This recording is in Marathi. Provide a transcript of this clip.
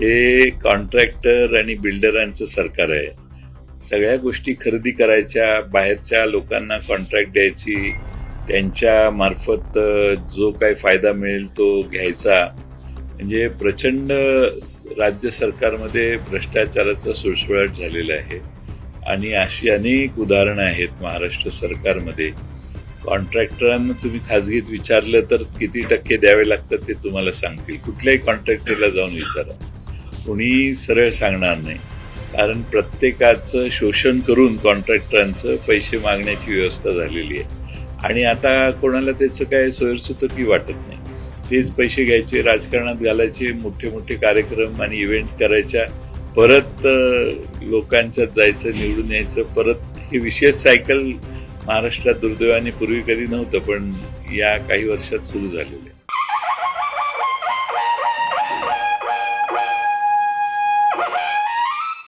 हे कॉन्ट्रॅक्टर आणि बिल्डरांचं सरकार आहे. सगळ्या गोष्टी खरेदी करायच्या बाहेरच्या लोकांना कॉन्ट्रॅक्ट द्यायची त्यांच्या मार्फत जो काही फायदा मिळेल तो घ्यायचा. म्हणजे प्रचंड राज्य सरकारमध्ये भ्रष्टाचाराचा सुळसुळाट झालेला आहे. आणि अशी अनेक उदाहरणं आहेत महाराष्ट्र सरकारमध्ये. कॉन्ट्रॅक्टरांना तुम्ही खाजगीत विचारलं तर किती टक्के द्यावे लागतात ते तुम्हाला सांगतील. कुठल्याही कॉन्ट्रॅक्टरला जाऊन विचारा. कुणी सरळ सांगणार नाही. कारण प्रत्येकाचं शोषण करून कॉन्ट्रॅक्टरांचं पैसे मागण्याची व्यवस्था झालेली आहे. आणि आता कोणाला त्याचं काय सोयरसुतकी वाटत नाही. तेच पैसे घ्यायचे राजकारणात घालायचे मोठे मोठे कार्यक्रम आणि इव्हेंट करायच्या परत लोकांच्यात जायचं निवडून यायचं परत हे विशेष सायकल महाराष्ट्रात दुर्दैवाने पूर्वी कधी नव्हतं पण या काही वर्षात सुरू झालेलं आहे.